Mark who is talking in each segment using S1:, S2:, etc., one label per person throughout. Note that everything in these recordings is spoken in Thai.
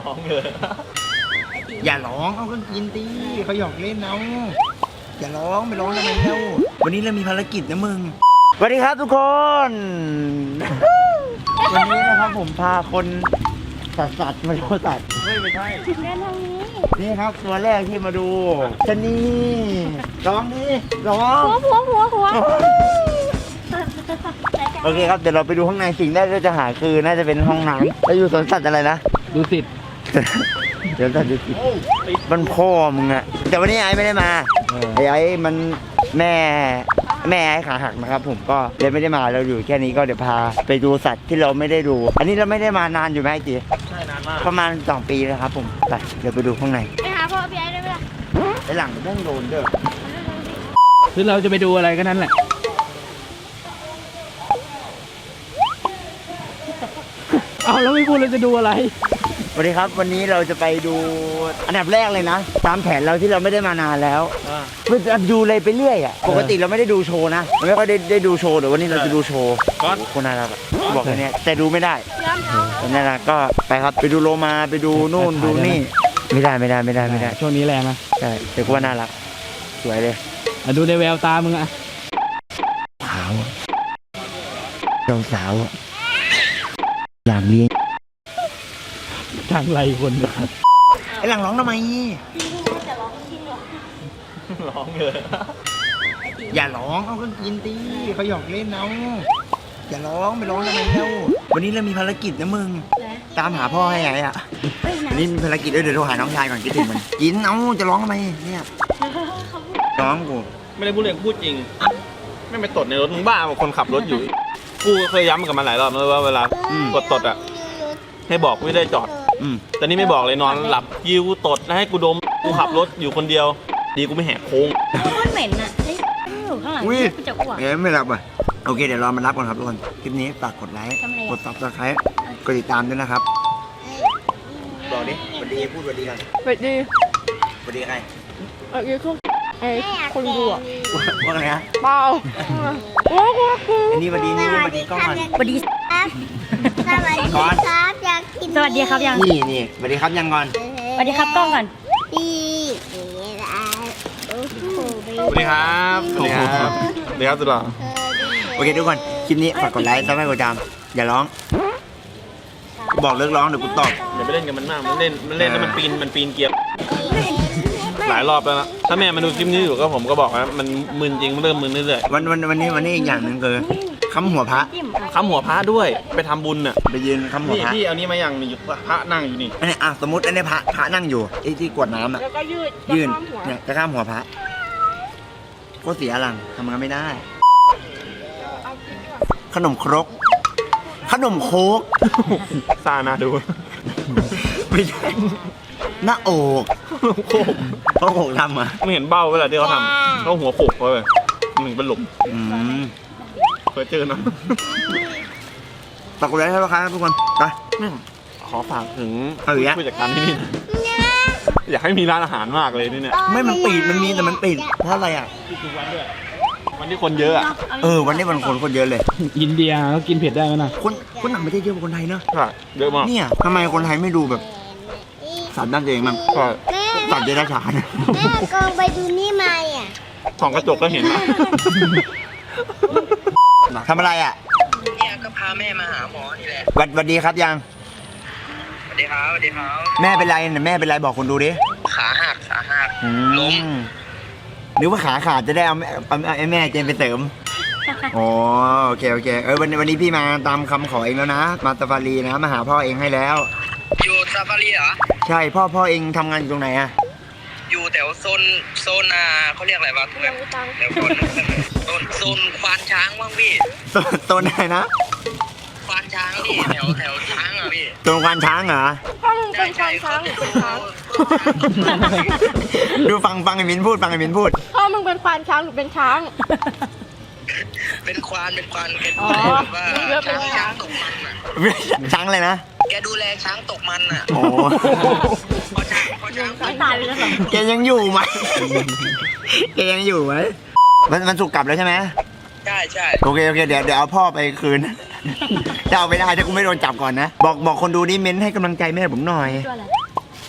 S1: ร้องเลย
S2: อย่าร้องเอาก็กินตีเขาหยอกเล่นเอาอย่าร้องไปร้องทำไมเล่าวันนี้เรามีภารกิจนะมึงสวัสดีครับทุกคน วันนี้นะครับผมพาคนสัตว์สัตว์มาดูสัตว์
S1: ไม่ไม่ใช่
S3: เดินทางนี้
S2: นี่ครับตัวแรกที่มาดูชะนีร้องดิร้อง
S3: หัวหัวหัวหัว
S2: โอเคครับเดี๋ยวเราไปดูข้างในสิ่งแรกที่เราจะหาคือน่าจะเป็นห้องน้ำแล้วอยู่สวนสัตว์อะไรนะ
S1: ดูสิ
S2: เดี๋ยวสัตว์ดูสิมันพ่อมึงอะแต่วันนี้ไอ้ไม่ได้มาไอ้ไอ้มันแม่แม่ไอ้ขาหักนะครับ ผมก็เลยไม่ได้มาเราอยู่แค่นี้ก็เดี๋ยวพา ไปดูสัตว์ที่เราไม่ได้ดู อันนี้เราไม่ได้มานานอยู่ไหมไอ้จี
S1: ใช่นานมาก
S2: ประมาณสองปีแล้วครับ ผมไปเดี๋ยวไปดูข้างใน
S3: ไปหาพ่อพี่ไอ้ได้ไหมล่ะ
S2: ไอ้หลังเรื่องโดนเด้อ
S1: คือเราจะไปดูอะไรก็นั้นแหละเอาแล้วไม่พูดเราจะดูอะไร
S2: สวัสดีครับ วันนี้เราจะไปดูอันดับแรกเลยนะ ตามแผนเราที่เราไม่ได้มานานแล้ว
S1: อ่า
S2: เพื่อจะดูเลยไปเรื่อยอะปกติเราไม่ได้ดูโชว์นะเราไม่ค่อยได้ได้ดูโชว์เดี๋ยววันนี้เราจะดูโชว์
S1: ก๊อต
S2: โอ้โหคนน่ารักอะบอกแค่เนี้ยแต่ดูไม่ได้
S3: ย้อมเท้า
S2: แต่น่ารักก็ไปครับไปดูโลมาไปดูนู่นดูนี่ ไม่ได้ไม่ได้ไม่ได้ไม่ได้
S1: ช่วงนี้แรงนะ
S2: ใช่แต่ก็ว่าน่ารักสวยเลย
S1: อะดูในแววตามึงอะ
S2: ขาวอะเจ้าสาวอะอยากเลี้ยง
S1: ทางไรคนนะครับ
S2: ไอ้หลังร้องทำไม
S3: จะร้องจริงเหรอ
S1: ร้องเลย
S2: อย่าร้องเอาก็กินตีเขาหยอกเล่นเอาอย่าร้องไปร้องทำไมเล่าวันนี้เรามีภารกิจนะมึง ตามหาพ่อให้ไงอะ
S3: เฮ้ยนะ
S2: วันนี้มีภารกิจด้วยเดี๋ยวโทรหาน้องชายก่อนคิดถึงมันกินเอาจะร้องทำไมเนี่ย
S3: เขาพูด
S2: ร้องกู
S4: ไม่ได้พูดเรื่องพูดจริง ไม่ไปตดในรถมึงบ้าเปล่าคนขับรถอยู่ กูเคยย้ำกับมันหลายรอบแล้วว่าเวลากดตดอะให้บอกไม่ได้จอด
S2: อืม
S4: แต่นี่ไม่บอกเลยนอนหลับยิวตดแล้วให้กูดมกูขับรถอยู่คนเดียว ดีกูไม่แหกโค้ง
S3: มันเหม็นอะเฮ้ยอยู่ข้างหลัง
S2: อุ้ย
S3: กูจะอ้วก
S2: เอ๊ะไม่รับอะโอเคเดี๋ยวรอมารับก่อนครับทุกคนคลิปนี้ฝากกดไลค์
S3: ทำอะไรอะ
S2: กดซับสไครต์กดติดตามด้วยนะครับบอกดิสวัสดีพูดสวัสดีกัน
S5: สวัสดี
S2: สวัสดีใคร
S5: เอันนี้คือไอ้คนดูอะ
S2: ว่าไงฮะ
S5: เปล่าโอ้โหกู
S2: อันนี้สวัสดีนี่สวัสดีกล้องก่อน
S3: สวัสดี
S6: ครับสวัสดี
S2: ก่อน
S6: ครับอยา กกิน
S3: สวัสดีครับยัง
S2: นี่นี่สวัสดีครับยังก่อน
S3: สวัสดีครับกล้องก่อน
S6: ดีนี่ละโอ้โห
S4: สวัสดีครับสวัสดีครับสวัสดีครับสุดหล่อ
S2: โอเคทุกคนคลิปนี้ฝากกดไลค์ซับให้กดติดตามอย่าร้องกูบอกเลิกร้องเดี๋ยวกูตอบ
S4: อย่าไปเล่นกับมันมากมันเล่นมันเล่นแล้วมันปีนมันปีนเกียร์หลายรอบแล้วนะถ้าแม่มาดูคลิปนี้อยู่ก็ผมก็บอกว่ามันมึนจริงมันเริ่มมึนเรื่อย
S2: วันวันวันนี้วันนี้อีกอย่างหนึ่งคือ คำหัวพระ
S3: จิ้ม
S4: ๆค้ำหัวพระด้วยไปทำบุญน่ะ
S2: ไปยืนคำหัว
S4: นี่
S2: พระ
S4: พี่เอานี้มายังมีอยู่พระนั่งอยู่นี่
S2: อันนี้อะสมมติอันนี้พระพระนั่งอยู่ไอ้ที่กวดน้ำอะ
S5: แล้วก็ยืด
S2: ยื่น
S5: ข้ามหัว
S2: เนี่ยจะข้ามหัวพระก็เสียหลังทำงานไม่ได้ ขนมครก ขนมโคก
S4: ซานาดู
S2: ไม่ใช่หน้าอก
S4: โค้ง
S2: เขาโขกทำอะ
S4: ไม่เห็นเบ้าเวลาที่เขาทำเขาหัวโขกเขาเลยหนึ่งเป็นหลุม
S2: อืม
S4: เคยเจอเนอะ
S2: ฝากกดไลค์ให้ราคาครับทุกคนไป
S4: ขอฝากถึง
S2: เอาอีกแล้ว
S4: ผู้จัดการที่นี่นะอยากให้มีร้านอาหารมากเลยนี่เนี่ย
S2: ไม่มันปิดมันมีแต่มันปิดเพราะอะไรอะ
S4: วันที่คนเยอะอะ
S2: เออ วันนี้วันคนคนเยอะเลย
S1: อินเดียก็กินเผ็ดได้ไหมนะ
S2: คนคนต่างประเทศเยอะกว่าคนไทยเนอะ
S4: เยอะมาก
S2: เนี่ยทำไมคนไทยไม่ดูแบบสัตว์ด้านตัวเองบ้าง
S4: ใช่
S6: แม่
S2: สัตว์เดรัจฉาน
S6: แม่กองไปดูนี่มาอะ
S4: ส่องกระจกก็เห็นนะ
S2: ทำอะไรอะ
S7: เนี่ยก็พาแม่มาหาหมอนี่แหละ
S2: หวัดหวัดดีครับยัง
S7: สวัสดีครับสวัสดีครับ
S2: แม่เป็นไรเนี่ยแม่เป็นไรบอกคนดูดิ
S7: ขาหักขาหัก
S2: อื
S7: ล้ม
S2: นึกว่าขาขาดจะได้เอาแม่เอาเอาไอ้แม่เจนไปเสริมอ๋อโอเคโอเคเออวันนี้วันนี้พี่มาตามคำขอเองแล้วนะ มาซาฟารีนะมาหาพ่อเองให้แล้ว
S7: อยู่ซาฟารีเหรอ
S2: ใช่พ่อพ่อเองทำงานอยู่ตรงไหนอะ
S7: อยู่แถวโซนโซนอ่าเขาเรียกอะไรวะตรงนั้นแถวโซนโซนโซนควานช้างบ้างพี่
S2: ตัวตัวไหนนะ
S7: ควานช้างพี่แถวแถวช้างอะพี่
S2: ตัวควานช้างเหรอ
S5: ถ้ามึงเป็นควานช้างหรือเป็นช้าง
S2: ดูฟังฟังไอ้มินพูดฟังไอ้มินพูด
S5: ถ้ามึงเป็นควานช้างหรือเป็นช้าง
S7: เป็นควานเป็นควานแก
S5: อ๋
S7: ดู
S5: อ
S7: แลแบบว่า
S5: เลือกเป็น
S7: ช้าง
S5: ช้า
S7: ช้างงตกมันอะ
S2: ช้างเลยนะ
S7: แกดูแลช้างตกมันอะ
S2: โอ้
S7: พอช้างพอช้าง
S3: ไม่ตายไปแล้วเหรอ
S2: แกยังอยู่ไหมแกยังอยู่ไหมมันมันสุกร์กลับแล้วใช่ไหม
S7: ใช่ใช่
S2: โอเคโอเคเดี๋ยวเดี๋ยวเอาพ่อไปคืนจะเอาไม่ได้ถ้ากูไม่โดนจับก่อนนะบอกบอกคนดูนี่เม้นให้กำลังใจแม่ผมหน่อย
S3: ตัวอะไร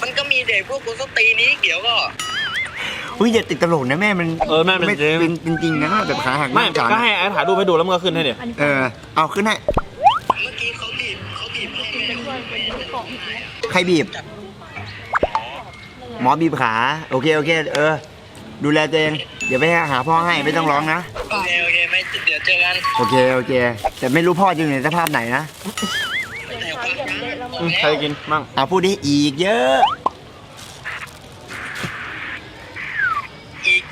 S7: มันก็มีเด็กพวกกูสตรีนี้เดี๋ยวก็
S2: อุ้ยอย่าติดตลกนะแม่มัน
S4: เออแม่เป็นจริง
S2: เป็นเป็นจริงนะแบบขาหัก
S4: ไม่
S2: หน้าจาน
S4: ก็ให้ไอ้ถ่ายรูปให้ดูแล้วมึงก็ขึ้นให้เดี๋ยว
S2: เออเอาขึ้นให้
S7: เมื่อกี้เขาบีบเขาบีบให้แม่
S2: ใครบีบ หมอบีบขา โอเคโอเค เออ ดูแลตัวเองเดี๋ยวไปหาพ่อให้ไม่ต้องร้องนะ
S7: โอเคโอเคไม่เดี๋ยวเจอกัน
S2: โอเคโอเค แต่ไม่รู้พ่อจะอยู่ในสภาพไหนนะ
S7: แต่ความรัก
S4: อืมใครกินมั่ง
S2: เอาพูดดิอีกเยอะ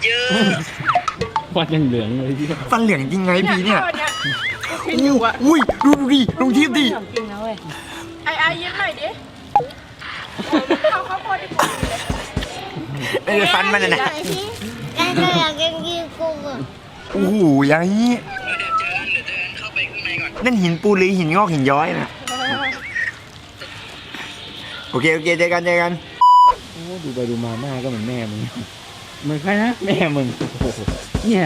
S7: เยอะ
S1: ฟันยังเหลืองเลยพี่
S2: ฟันเหลืองจริงไงพี่เนี่ย
S5: เนี่ยกินอยู่อะ
S2: อุ้ยดูดูดิลงทิพย์ดิ
S3: ของจริงนะเว้ย
S5: ไอ้ไอ้ยิ้มหน่อยดิเขาเขาพอดี
S2: ไอ้ฟันมันน่ะนะ
S6: แต่ก็อยากกินกินกุ้งอะ
S2: โอ้โหอย่างนี้
S7: เดี๋ยวเจอกันเดี๋ยวเจอกันเข้าไปข้างในก่อน
S2: นั่นหินปูนหรือหินงอกหินย้อยนะโอเคโอเคเจอกันเจอกันโอ้ดูไปดูมาหน้าก็เหมือนแม่มึง
S1: เห มือนใครนะ
S2: แม่มึง
S1: เนี่ย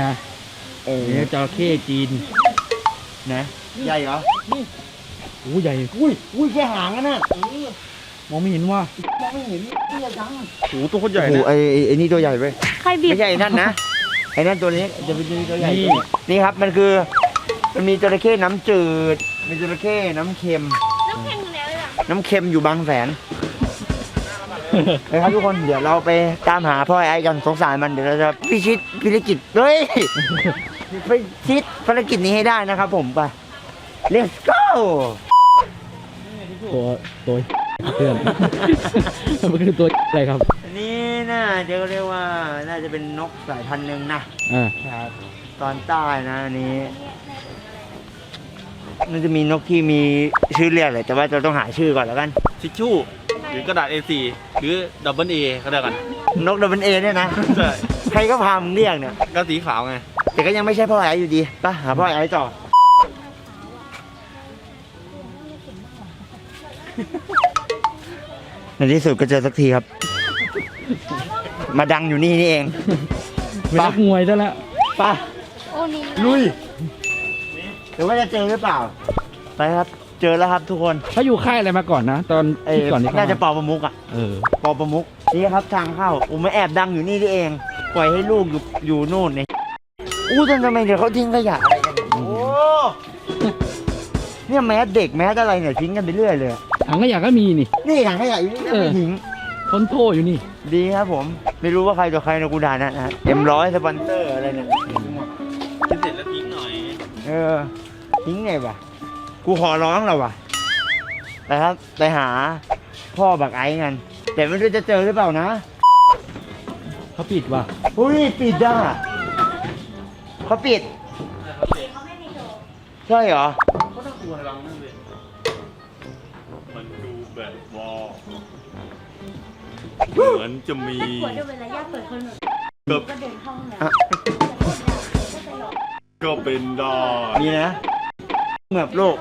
S2: เออ
S1: เนี่ยจระเข้จีน
S2: นะใหญ่เหรอ
S1: โอ้ใหญ่
S2: อุ้ยอุ้ยแค่หางอะน่ะ
S1: มองไม่เห็นว่า
S2: มองไม่เห็นนี่ยัง
S4: โอ้โหตัวโคตรใหญ่
S2: โอ้โห
S4: นะ
S2: ไอ้ไอ้ไอ้นี่ตัวใหญ่เว้ย
S3: ใครบีบ
S2: ไม่ใช่ไอ้นั่นนะไอ้นั่นตัวนี้จะเป็นตัวใหญ่
S1: นี่
S2: ตัวนี้นี่ครับมันคือมันมีจระเข้น้ำจืดมีจระเข้น้ำเค็ม
S5: น้ำแข็งอยู่ไหนเลยอะ
S2: น้ำเค็มอยู่บางแสน นะครับทุกคนเดี๋ยวเราไปตามหาพ่อไอ้กันสงสารมันเดี๋ยวเราจะพิชิตภารกิจเฮ้ยไปชิดภารกิจนี้ให้ได้นะครับผมไป let's go
S1: ตัวตัวเพื่อนมันคือตัวอะไรครับ
S2: อันนี้น่าจะเรียกว่าน่าจะเป็นนกสายพันธุ์หนึ่งนะ
S1: อ่า
S2: ครับตอนใต้นะอันนี้ มันจะมีนกที่มีชื่อเรียกเลยแต่ว่าเราต้องหาชื่อก่อนแล้วกัน
S4: ทิชชู่ห รือกระดาษ A4 หรือดับเบิลเอก็ได้กัน
S2: นกดับเบิลเอเนี่ยนะ
S4: ใช่
S2: ใครก็พามึงเรียกเนี่ย
S4: ก็สีขาวไง
S2: แต่ก็ยังไม่ใช่พ่อไอ้อยู่ดีไป่ะหาพ่อไอ้ต่อ ในที่สุดก็เจอสักทีครับ มาดังอยู่นี่นี่เอง
S1: เป็นนักมวยซะแล้ว
S2: ไป่ะ
S6: โอ้นี่
S2: ลุยหรือว่าจะเจอหรือเปล่า ไปครับ เจอแล้วครับทุกคน
S1: เขาอยู่ค่ายอะไรมาก่อนนะ ตอน
S2: เอ้ย
S1: ที่ก่อนที่เขา
S2: น่าจะ
S1: มา
S2: ปอประมุกอะ
S1: เออ
S2: ปอประมุกนี่ครับทางเข้าผมมาแอบดังอยู่นี่นี่เอง ปล่อยให้ลูกอยู่อยู่นู่นเนี่ยอู้ทำไมเดี๋ยวเขาทิ้งขยะอะไรกันโอ้เนี่ยแมสเด็กแมสอะไรเนี่ยทิ้งกันไปเรื่อยเลยอะ
S1: ถังขยะก็มีนี่
S2: นี่ถังขยะอยู่นี่ก็
S1: เออ
S2: ไม่ทิ้ง
S1: ทนโทษอยู่นี่
S2: ดีครับผม ไม่รู้ว่าใครต่อใครนะกูด่านะนะเอ็มร้อยสปอนเซอร์อะไรเนี่ย
S4: กินเสร็จแล้วทิ้งหน่อย
S2: เออทิ้งไงวะ กูขอร้องแล้ววะนะครับไปหาพ่อบักไอ้กันแต่ไม่รู้จะเจอหรือเปล่านะ
S1: เขาปิดว่ะ
S2: อุ้ยปิดอะเขาปิดใช่เหรอ
S4: ก็ต้องตัวรังนั่นเลยมันดูแบบว่าเหมือนจะมี
S3: ขวดเดียวเวลาญาติเปิดคน
S4: เกือบ
S3: ก็เดินเข้าห้องน้
S2: อะ
S4: ก็เป็นได้
S2: นี่นะเหมือบโลก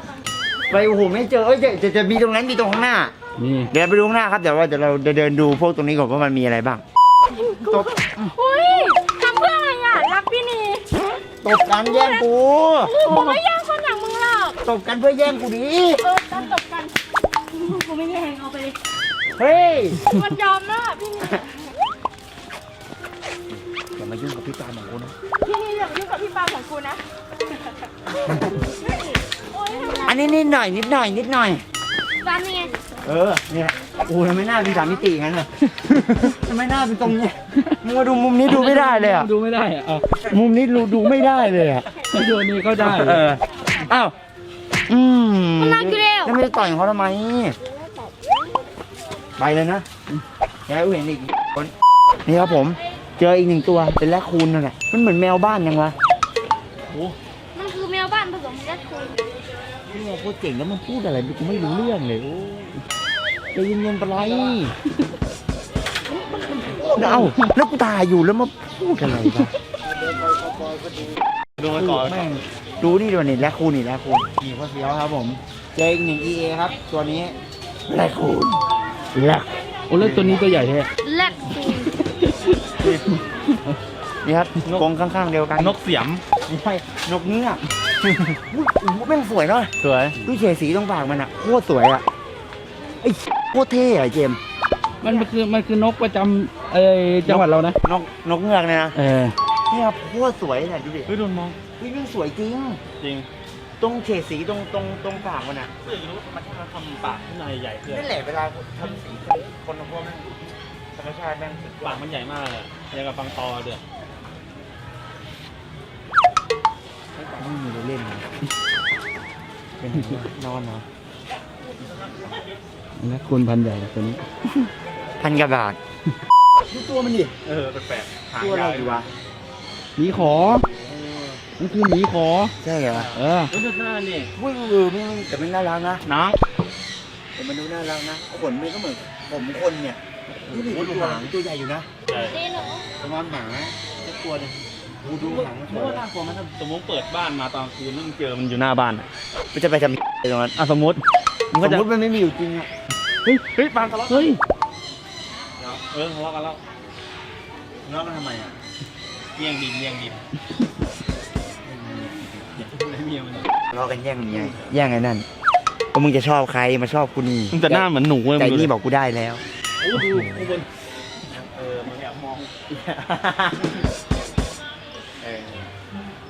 S2: ไปโอ้โหไม่เจอเอ้ยจะจะจะมีตรงนั้นมีตรงข้างหน้า
S1: นี่
S2: เดี๋ยวเราไปดูข้างหน้าครับเดี๋ยวว่าเดี๋ยวเราจะเดินดูพวกตรงนี้ก่อนว่ามันมีอะไรบ้างตบ
S5: อุ้ยทำเพื่ออะไรอะรักพี่นี
S2: ตบกันแย่งกู
S5: กูไม่แย่งคนอย่างมึงหรอก
S2: ตบกันเพื่อแย่งกูดิ
S5: เออต้องจบกันำ
S3: กูไม่แย่งเอาไปเลย
S2: เฮ้ย
S5: มันยอมนะพี่นี
S2: อย่า มายุ่งกับพี่ปาหมองกูนะ
S5: พี่นีอย่ามายุ่งกับพี่ปาของกูนะ โอ้ย
S2: อันนี้นิดหน่อยนิดหน่อยนิดหน่อย
S5: ร้านนี้ไง
S2: เออเนี่ยโอ้ทำไมหน้าเป็นสามมิติงั้นอะ ทำไมหน้าเป็นตรงเนี้ยมึงมาดูมุมนี้ดูไม่ได้เลยอะ
S1: ดูไม่ได้อะเอา
S2: มุมนี้ดูดูไม่ได้เลยอะ
S1: ไม่ดูนี่ก็ได้
S2: เอออ้าวอืม
S5: มันน่าเกลียด
S2: แล้วไม่ได้ต่อยเขาทำไมไปเลยนะแกเห็นอีกคนนี่ครับผม เจออีกหนึ่งตัวเป็นแรคคูนนั่นแหละมันเหมือนแมวบ้านยังวะ
S5: มันคือแมวบ้านผสมแรดคูน
S2: นี่ไงพูดเก่งแล้วมันพูดอะไรกูไม่รู้เรื่องเลยโอ้ยใจเย็นๆไปไรเอ้าแล้วกูตายอยู่แล้วมาพูดอะไรวะ
S4: ดูไปก่อน
S2: แม่งดูนี่ดูนี่แรคคูนนี่แรคคูนนี่พ่อเสียวครับผม เจออีกหนึ่ง EA ครับ ตัวนี้แรคคูนแรค
S1: โอ้แล้วตัวนี้ตัวใหญ่แท้
S5: แรดคูน
S2: นี่ครับกรงข้างๆเดียวกัน
S4: นกเสียม
S2: ไม่ใช่นกเงือกอุ้ยอุ้ยแม่งสวยเนาะ
S1: สวย
S2: ดูเฉดสีตรงปากมันอะโคตรสวยอะไอ้โคตรเท่อะเจมส์
S1: มันคือมันคือนกประจำเอ้ยจังหวัดเรานะ
S2: นกนกเงือกเนี่ยนะ
S1: เออ
S2: เนี่ยโคตรสวยเนี่ยดูดิ
S4: เฮ้ยโดนมอง
S2: เฮ้ยแม่งสวยจริง
S4: จริง
S2: ตรงเฉดสีตรงตรงตรงปากมันอะ
S4: เพื่อนรู้มันทำปากข้างในใหญ่เพื่อน
S2: นั่นแหละเวลาทำสีคนละพวกนั้นธ รรมชาติแม่งสุดยอ
S4: ปา
S2: ด
S4: กมันใหญ่มากเลยยังกับฟังตอเดือด
S2: ไม่มีเล่นเลยเป็นไงวะนอนเนาะ
S1: นะคุณพันธุ์ใหญ่ตัวนี้
S2: พันกว่าบาทดูตัวมันดิ
S4: เออแปลกๆหาง
S2: ตัวอะไร
S4: ยาว
S2: ดีวะ
S1: หมีขอ มันคือหมีขอ
S2: ใช่เหรอ
S1: เออ
S4: รู้สึกหน้านี่
S2: อุ้ยเออไม่แต่มันน่ารักนะ
S4: น้อง
S2: แต่มันดูน่ารักนะขนมันก็เหมือนผมคนเนี่ย นี่ดิตัวหางตัวใหญ่อยู่นะ
S4: ใช่
S2: ประมาณหมาสักตัวหนึงดูดูหางมันส
S4: เมื่
S2: ว
S4: อยน่ากลัวไหมถ้าสมมติเปิดบ้านมาตอนคืนมึงเจอมันอยู่หน้าบ้านอะ
S2: มันจะไปทำอะไรตรงนั้น
S4: อะสมมติมึง
S2: ส
S4: ก็
S2: ม
S4: จะ
S2: มติมันไม่มีอยู่จริงอะ
S1: เฮ้ย
S4: เฮ้ยปางทะเลาะ
S1: เฮ้ย
S4: เออทะเลาะกันแล้ว
S2: น้องมันทำไมอะ
S4: แย่งดินแย่งดินไม่เมียมัน
S2: รอกันแย่งเมียแย่งไอ้นั่นว่ามึงจะชอบใครมาชอบกูนี่
S4: มันจะหน้าเหมือนหนูเว้ย
S2: แต่
S4: มึงดู
S2: นี่
S4: ดิ
S2: บอกกูได้แล้ว
S4: โอ้ดูข้างบนเออมันแอบมอง
S2: เออ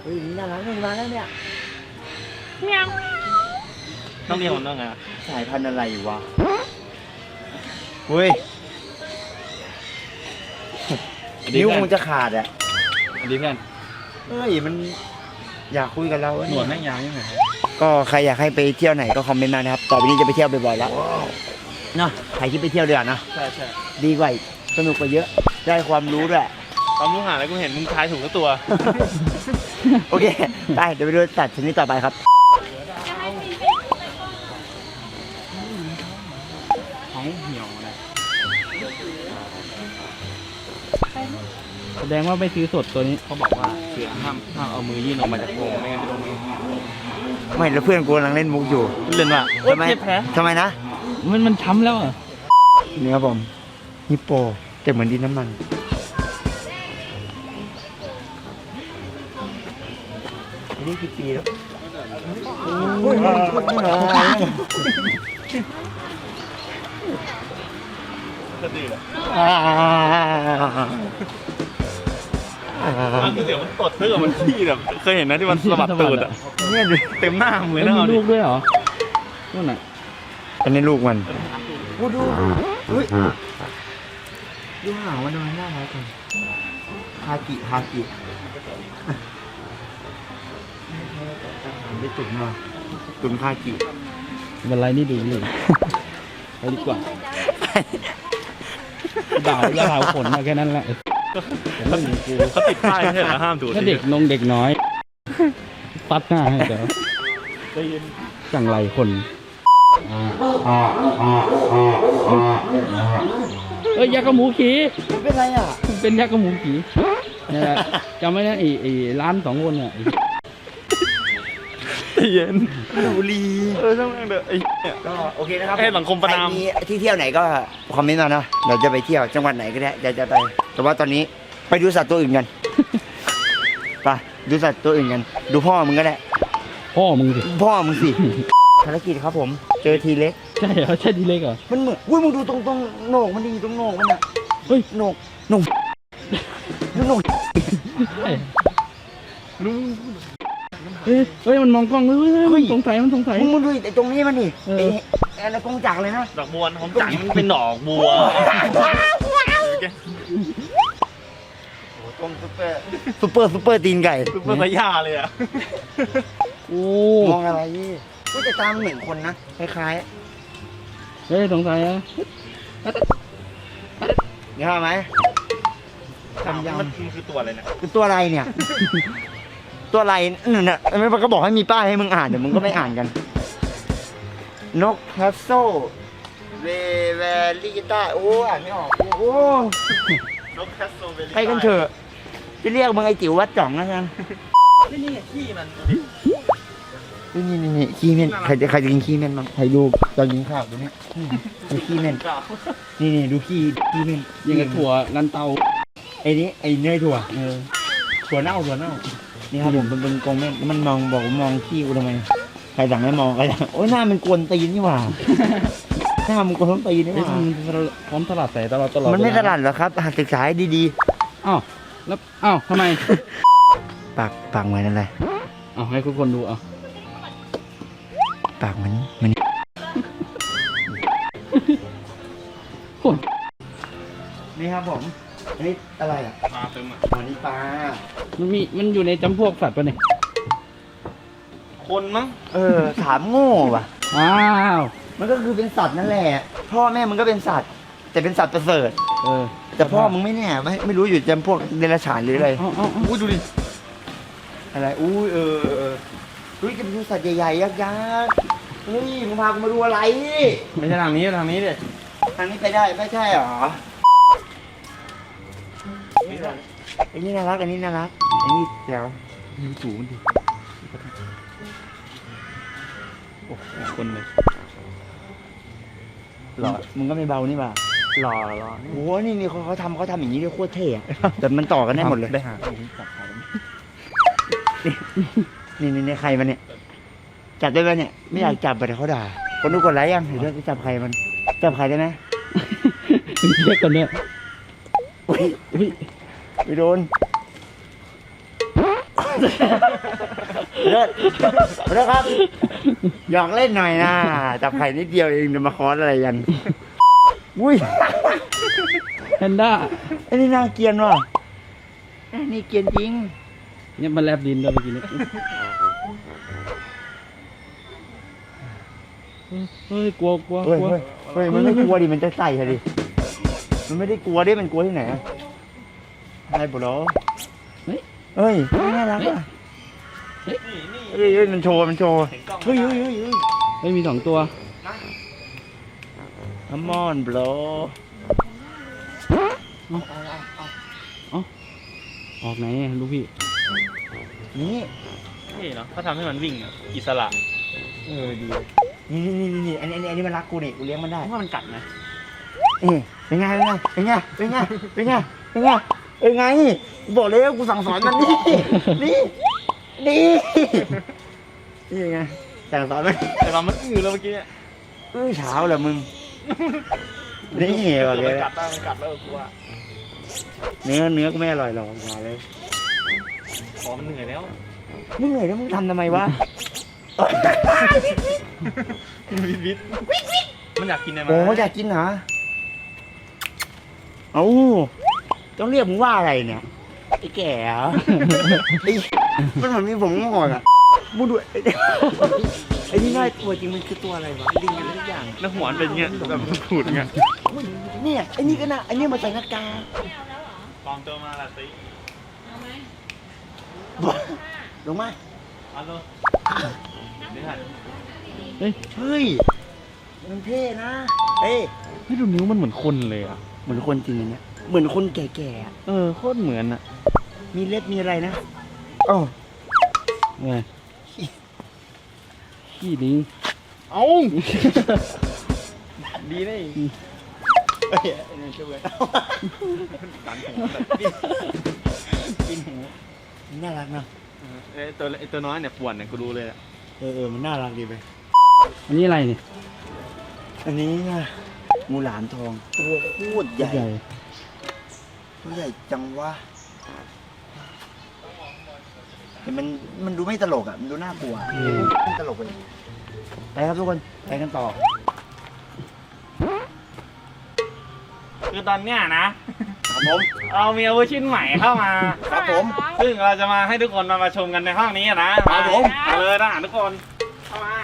S2: เฮ้ยนี่น่ารักมันมาแล้วเนี่ย
S4: ต้องเรียกมันว่าไงอะ
S2: สายพันธุ์อะไรวะเฮ้ยนิ้วคงจะขาดอะ
S4: อันนี้เพื่อน
S2: เฮ้ยมันอยากคุยกับเราอะ
S4: หนวดแม่งยาวยังไง
S2: ก็ใครอยากให้ไปเที่ยวไหนก็คอมเมนต์มานะครับ ต่อไปนี้จะไปเที่ยวบ่อยๆแล้ว เนาะใครที่ไปเที่ยวเดือนนะ
S4: ใช่ใช่
S2: ดีกว่าอีกสนุกกว่าเยอะ ได้ความรู้ด้วย
S4: ความรู้หาอะไรกูเห็นมึงทายถูกทุกตัว
S2: โอเค ไป เดี๋ยวไปดูสัตว์ชนิดต่อไปครับ
S4: ท้องเหี่ยวนะ
S1: แสดงว่าไม่ซื้อสดตัวนี้
S4: เขาบอกว่าเสือห้ามห้ามเอามือยื่นออกมาจากกรงไม่งั้นจะโดนมือ
S2: ไม่แล้วเพื่อนกูกำลังเล่นมุกอยู่
S4: เล่นว่า
S2: ทำไม
S4: เจ็บแผล
S2: ทำไมนะ
S1: มันมันช้ำแล้วอะ
S2: นี่ครับผมฮิปโป แต่เหมือนดินน้ำมันอันนี้กี่ปีแล้วโอ้ยมันพูดไม่ได้
S4: สติเลย
S2: อ่า
S4: มันคือเดี๋ยวมันตดเพื่อมันขี้แบบเคยเห็นนะที่มันสะบัดตูดอะ
S2: เนี่ยดู
S4: เต็มหน้ามือ
S1: แล้ว
S4: นะ
S1: มี
S4: เอาดิ
S1: ลูกด้วยเหรอนู่นน่ะ
S2: อันนี้ลูกมันดูดูเฮ้ยดูหางมันดูมันน่ารักจังฮากิฮากิได้ตุ่นมาตุ่นฮากิ
S1: เป็นไรนี่ดูอยู่ไปดีกว่าด่าอย่าด่าขนมาแค่นั้นแหละเรื่องของกู
S4: เขาติดป้ายไม่ใช่เหรอห้ามดูด
S1: ถ้าเด็กนงเด็กน้อย ปัดหน้าให้เดี๋ยวจังไรคน เอ้ยยักษ์กับหมูขี่
S2: มันเป็นไรอะ
S1: เป็นยักษ์กับหมูขี่นี่แหละจำไว้นะไอ้ไอ้ร้านสองคนเนี่ยไอ้
S4: ใจเย็น
S2: ดูรี
S4: เออช่างแม่งเด้อไอ้เนี่ย
S2: ก็โอเคนะครับ
S4: ให้สังคมประนาม
S2: ใคที่เที่ยวไหนก็คอมเมนต์มาเนาะเราจะไปเที่ยวจังหวัดไหนก็ได้เดี๋ยวจะไป แต่ว่าตอนนี้ไปดูสัตว์ตัวอื่นกันไปดูสัตว์ตัวอื่นกัน ดูพ่อมึงก็ได้
S1: พ่อมึงสิ
S2: พ่อมึงสิ ภารกิจครับผม เจอทีเล็ก
S1: ใช่เหรอใช่ดีเล็กเหรอ
S2: มันเหมือนอุ้ยมึงดูตรงตรงโหนกมันดีตรงโหนกมันอะ
S1: เฮ้ย
S2: โหนกโหนกดูโหนก
S1: ใช่เฮ้ยเฮ้ยมันมองกล้องเฮ้ยเฮ้ยเฮ้ยมันสงสัยมันสงสัย
S2: มึงมึงดูไอ้ตรงนี้มันนี่
S1: เออ
S2: ไอ้ไอ้อะไรกงจักรเลยนะ
S4: ดอกบัวของจังมันเป็นดอกบัว
S2: ตรงซุปเปอร์ซุปเปอร์ซุปเปอร์ตีนไก่
S4: คือเพื่อนพญาเลยอะ
S1: โอ้
S2: มองอะไร นี่ก็จะตามเหมือนคนนะ คล้าย
S1: เฮ้ยสงสัยอะ
S2: ๆเดี๋ยวเอาไหม
S4: ถาม
S2: ทำยำ
S4: มันคือตัวอะไรเนี่ย
S2: คือตัวอะไรเนี่ย ตัวอะไรนั่นน่ะไม่มันก็บอกให้มีป้ายให้มึงอ่านเดี๋ยวมึงก็ไม่อ่านกัน นกแคสโซเวเวลิต้าโอ้อ่านไม่ออกโอ้โห
S4: นกแคสโซเวลิ
S2: ไปกันเถอะจะเรียกมึงไอจิ๋ววัดจ่องนะกัน
S4: นี่นี่ขี้มัน
S2: นี่นี่นี่นี่ขี้เม่นใครจะใครจะกินขี้เม่นบ้างใครดูตอนกินข้าวดูนี่ดูขี้เม่นนี่นี่ดูขี้ขี้เม่น
S1: ยังกับถั่วลันเตา
S2: ไอ้นี่ไอ้เนยถั่ว
S1: เออ
S2: ถั่วเน่าถั่วเน่านี่ครับผมมันเป็นกรงแม่มันมองบอกว่ามองขี้กูทำไมใครสั่งให้มองใครสั่งโอ้ยหน้ามันกวนตีนนี่หว่าหน้ามันกวนตีนนี่ห
S1: เอ้ย
S2: ว่า
S1: มันพร้อมตลาดใส่ตลอดตลอด
S2: มันไม่
S1: เว
S2: ต
S1: ลา
S2: ลาดหรอกครับหาศึกษาให้ดี
S1: อ้าวแล้วอ้าวทำไม
S2: ๆปากปากเหมือนอะไร
S1: อ้าวให้ทุกคนดูเอา
S2: ปากเหมือนเหมัน
S1: คน
S2: นี่ครับผมอันนี้อะไรอะ
S4: มาเต็มอะ
S2: อันนี้ปลา
S1: มันมีมันอยู่ในจำพวกสัตว์ปะเนี่ย
S4: คนมั้ง
S2: เออถามโง่ว่ะ
S1: อ้าว
S2: มันก็คือเป็นสัตว์นั่นแหละ พ่อแม่มึงก็เป็นสัตว์ แต่เป็นสัตว์ประเสริฐ
S1: เออ
S2: แต่พ่อมึงไม่แน่ไม่ไม่รู้อยู่จำพวกเดรัจฉานหรืออะไร
S1: เอาเอาเอา
S4: อู้ดูดิ
S2: อะไร อุ้ยเออเออเออ อุ้ยจะไปดูสัตว์ใหญ่ๆยักษ์ๆเฮ้ยมึงพากูมาดูอะไร
S4: ไม่ใช่ทางนี้ทางนี้ดิ
S2: ทางนี้ไปได้ไม่ใช่หรออันนี้น่ารักอันนี้น่ารักอันนี้เดี๋ยว
S1: ดูสูงมันดิโอ้โหคนเลย
S2: หล่อมึงก็ไม่เบานี่ป่ะ
S4: หล่อหล่อ
S2: โอ้โหนี่นี่เขาเขาทำเขาทำอย่างนี้ด้วยโคตรเท่อะแต่มันต่อกันได้หมดเลย
S1: ได้หาผมจับหา
S2: นี่นี่นี่ใครมันเนี่ย จับได้ไหมเนี่ย ไม่อยากจับแต่เขาด่า คนดูกดไลค์ยังเห็นด้วยไปจับใครมัน จับใครได้ไหม
S1: เรียกกันเนี่ย
S2: อุ้ย
S1: อุ้ย
S2: ไปโดนเลิศเลิศครับ หยอกเล่นหน่อยนะ จับไข่นิดเดียวเองจะมาคอสอะไรกัน อุ้ย
S1: แพนด้า
S2: ไอ้นี่น่าเกลียนว่ะไอ้นี่เกลียนจริง
S1: เนี่ยมันแลบดินด้วยเมื่อกี้นี้ เฮ้ยกลัวกลัว
S2: เฮ้ย
S1: กลัว
S2: เฮ้ยเฮ้ยมันไม่กลัวดิมันจะใส่อะดิมันไม่ได้กลัวดิมันกลัวที่ไหนอะอะไรบุโร
S1: เฮ้ย
S2: เฮ้ยน่ารักอะ
S1: เฮ้ย
S2: เฮ้ยเฮ้ยมันโชว์มันโชว์เฮ้ยเฮ้ยเฮ้ยเฮ้ย
S1: เฮ้ยมีสองตัว
S2: Come on bro
S1: ออกไหนอะลูกพี่
S2: นี่
S4: นี่เนาะเขาทำให้มันวิ่งอะอิสระ
S2: เออดี นี่นี่นี่นี่อันนี้อันนี้อันนี้มันรักกูนี่กูเลี้ยงมันได้
S4: เพราะว่ามันกัดนะ
S2: เอ๊ะเป็นไงเป็นไงเป็นไงเป็นไงเป็นไงเป็นไงเป็นไงกูบอกเลยว่ากูสั่งสอนมันนี่นี่นี่นี่ไงสั่งสอนมัน
S4: แต่เรามันอื้อแล้วเมื่อกี้เนี่ย
S2: เอ้ยเช้าเหรอมึงนี่โอเค
S4: มันกัดได้มันกัดแล้วกูว่า
S2: เนื้อเนื้อก็ไม่อร่อยหรอกมาเลย
S4: ขอมันเหนื่อยแล้ว
S2: มึงเหนื่อยแล้วมึงทำทำไมวะ
S4: วิทวิทมันอยากกินอะไร
S2: โอ้อยากกินเหรอเอ้าต้องเรียกมึงว่าอะไรเนี่ยไอ้แก่เหรอไอ้มันเหมือนมีผมงอกอะมึงดูไอ้ไอ้นี่น่าตัวจริงมันคือตัวอะไรวะลิงอะไรทุกอย่าง
S4: แล้วหัวมันเป็นเงี้ยแบบมันขูดเงี้ย
S2: อุ๊ยเนี่ยไอ้นี่ก็น่าไอ้นี่มาใส่หน้ากาก
S4: ปลอมตัวมาละสิ
S2: ลงมา
S4: เอาเลย เดี๋ยวหัน
S1: เฮ้ย
S2: เฮ้ยมันเท่นะเอ้ย
S1: ให้ดูนิ้วมันเหมือนคนเลยอะ
S2: เหมือนคนจริงอันเนี่ยเหมือนคนแก่ๆอะ
S1: เออโคตรเหมือนอะ
S2: มีเล็บมีอะไรนะโอ้
S1: ไงขี้ลิง
S4: เอาดีได้
S2: เอ้ยไอ้นี่ช่วยกินหูน่ารักเนาะ
S4: ไอตัวไอตัวน้อยเนี่ยป่วนเนี่ยกูดูเลยอะ
S2: เออเออมันน่ารักดีไป
S1: อันนี้อะไรเนี่ย
S2: อันนี้นะมูหลานทองตัวโคตรใหญ่
S1: ใหญ่
S2: ตัวใหญ่จังวะแต่มันมันดูไม่ตลกอะมันดูน่ากลัวไม่ตลกเลยไปครับทุกคนไปกันต่อ
S4: คือตอนเนี้ยนะ
S2: ครับผม
S4: เรามีอาวุธชิ้นใหม่เข้ามา
S2: ครับผม
S4: ซึ่งเราจะมาให้ทุกคนมามาชมกันในห้องนี้อะนะครับ
S2: ผม
S4: มาเลยทหารทุกคน เข้ามา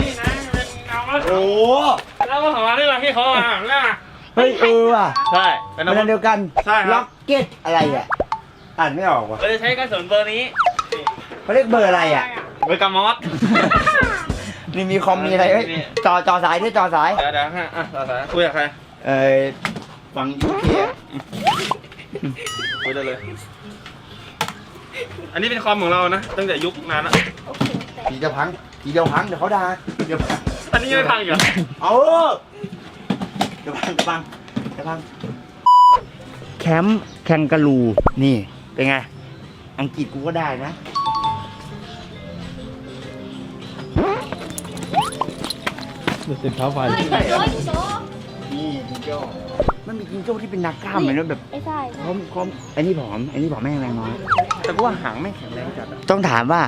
S4: นี่นะเป็นเงาวัด
S2: โอ้
S4: แล้วก็สามารถที่เราที่เขามาแบบนี้นะ
S2: เฮ้ยเออว่ะ
S4: ใช่เป็น
S2: เป็
S4: อานวุ
S2: อั
S4: ธ
S2: นเดียวกัน
S4: ใช่ครับ
S2: ล็อกเก็ตอะไรอะ อ่านไม่ออกว่ะ
S4: เราจะใช้กระสุนเบอร์นี้
S2: เขาเรียกเบอร์อะไรอะ
S4: เบอร์กามอส
S2: นี่มีคอมมีอะไรเอ้ย
S4: นี่
S2: จอจอสายด้วยจอสาย
S4: เดี๋ยวเดี๋ยวฮะอะต่อสายคุยกับใคร
S2: เอ้ย ฟังยูเค
S4: คุยได้เลย อันนี้เป็นคอมของเรานะ ตั้งแต่ยุคนานแล้ว
S2: ทีเดียวพังทีเดียวพังเดี๋ยวเขาด่าเดี๋ยวพัง
S4: อันนี้ยังไม่พังอีกเหรอ
S2: เอาเดี๋ยวพังเดี๋ยวพังเดี๋ยวพังแคมป์แคนการูนี่ เป็นไง อังกฤษกูก็ได้นะ
S1: เดี๋ยวเสร็จเท้าไฟ
S2: ใช่เหรอนี่จิงโจ้ มันมีจิงโจ้ที่เป็นนักกล้ามเลยนะแบบ
S6: ไอ้ใช่
S2: พร้อมพร้อมไอ้นี่ผอมไอ้นี่ผอมแม่งแรงน้อย แต่ก็ว่าหางไม่แข็งแรงจัดอะต้องถามว่า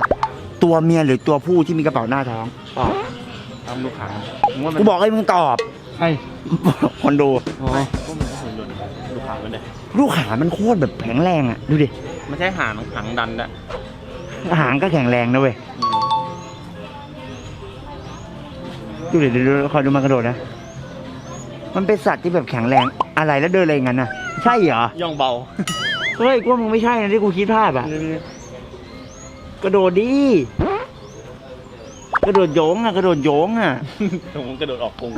S2: ตัวเมียหรือตัวผู้ที่มีกระเป๋าหน้าท้องตอบ
S4: ทำลูกค้าผมว่ามัน
S2: กูบอกให้มึงตอบ
S1: ใช่
S2: คนดู
S1: อ๋อ
S4: ก็มันก็หุ่นยนต์ลูกค้ามันเลย
S2: ลูกขามันโคตรแบบแข็งแรงอะดูดิ
S4: ไม่ใช่หางหางดันอะ
S2: หางก็แข็งแรงนะเว้ย
S4: อืม
S2: ดูดิดูดูคอยดูมันกระโดดนะมันเป็นสัตว์ที่แบบแข็งแรง อะไรแล้วเดินอะไรอย่างนั้นน่ะ ใช่เหรอ
S4: ย่องเบา
S2: เฮ้ยกูว่ามึงไม่ใช่นะที่กูคิดภาพอะ กระโดดดิกระโดดโยงอะกระโดดโยงอะ
S4: ผมกระโดดออกกรง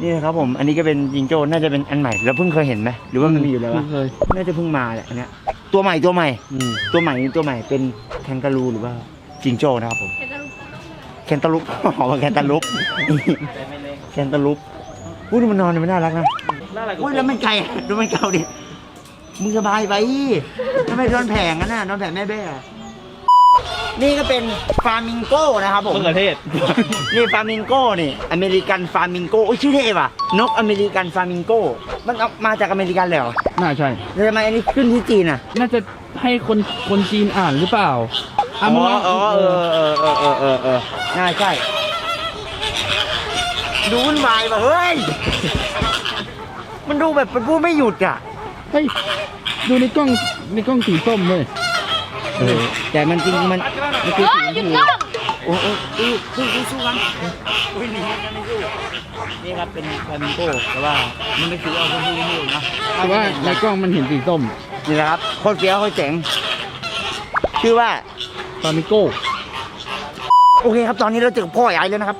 S2: นี่นะครับผม อันนี้ก็เป็นจิงโจ้น่าจะเป็นอันใหม่แล้วเพิ่งเคยเห็นไหมหรือว่ามันมีอยู่แล้ววะ
S1: ไม่เคย
S2: น่าจะเพิ่งมาแหละอันเนี้ยตัวใหม่ตัวใหม่
S1: อืม
S2: ตัวใหม่นี่ตัวใหม่เป็นแคนการูหรือว่าจิงโจ้นะครับผมแคนตาลูปอ๋อแคนตาลูปแคนตาลูป พูดมันนอนมันน่ารักนะ
S4: น่าอะไรกู
S2: อุ้ยแล้วมันไกลอะดูมันเก่าดิ มึงสบายไปทำไมนอนแผงกันน่ะนอนแผงแม่เบ้อะนี่ก็เป็นฟามิงโก้นะครับผม
S4: มะเขือเทศ
S2: นี่ฟามิงโก้นี่อเมริกันฟามิงโก้อุ้ยชื่อเท่ว่ะ นกอเมริกันฟามิงโก้ มันเอามาจากอเมริกันเลยเหรอ
S1: น่าใช่
S2: แล้วทำไมอันนี้ขึ้นที่จีนอะ
S1: น่าจะให้คนคนจีนอ่านหรือเปล่า
S2: อ๋
S1: อะมึงลอง
S2: อเออเออเออเออเออเออน่าใช่ ดูวุ่นวายว่ะเฮ้ย มันดูแบบมันพูดไม่หยุดอะ
S1: เฮ้ย ดูในกล้องในกล้องสีส้มเลย
S2: เออแต่มันจริงๆมันมันคือสีชมพูโอ้โหสู้สู้สู้สู้กันอุ้ยหนีกันไม่สู้นี่ครับเป็นฟามิงโก้แต่ว่ามันไม่คือเอาชมพูชมพูนะ
S1: แต่ว่าในกล้องมันเห็นสีส้ม
S2: นี่นะครับโคตรเฟี้ยวโคตรเจ๋งชื่อว่า
S1: ฟามิโก้
S2: โอเคครับตอนนี้เราเจอพ่อใหญ่แล้วนะครับ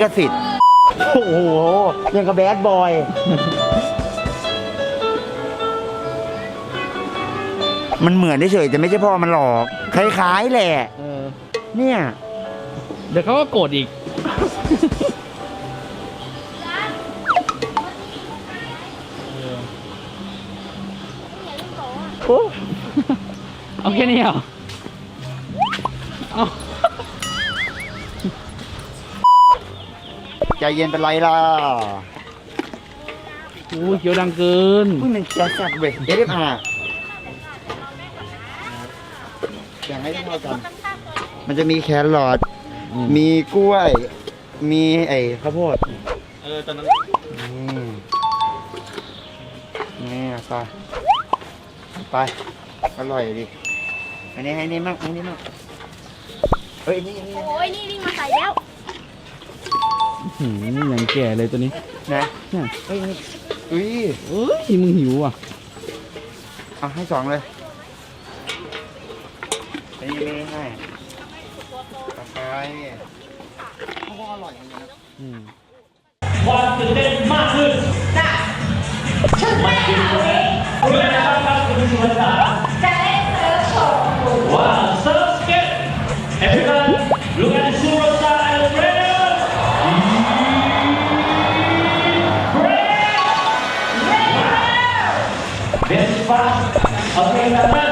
S2: ขสิทธิ์ โอ้โห ยังกับแบดบอย มันเหมือนเฉยๆแต่ไม่ใช่พ่อมันหรอก คล้ายๆแหละ
S1: เออ
S2: เนี่ย
S1: เดี๋ยวเขาก็โกรธอีก
S2: โอ้
S1: เอาแค่นี้เหรอเอา
S2: ใจเย็นเป็นไรล่ะ
S1: โอ้ยเขียวดังเกิน
S2: อุ้ยมันแซ่บแซ่บเว้ยเดี๋ยวเรียกอ่าแบ่งให้เท่ากัน มันจะมีแครอท
S1: อืม
S2: มีกล้วย มีไอ้ข้าวโพด
S4: เออตอนนั้น
S2: นี่นี่ไปไปอร่อยดิอันนี้ให้นี่มั่งให้นี่มั่งเฮ้ยนี่นี่
S6: โอ้ยนี่วิ่งมาใส่แล้ว
S1: หืมอย่างแก่เลยตัวนี้
S2: นะ
S1: เนี่ย
S2: เฮ้ยนี่อุ้ย
S1: เอ้ยมึงหิวอะ
S2: เอาให้สองเลยอันนี้ไม่ได้ให้ต่อไปเขาก็อร่อยจริงๆนะ
S1: อืม
S8: นี่คือจะ ให้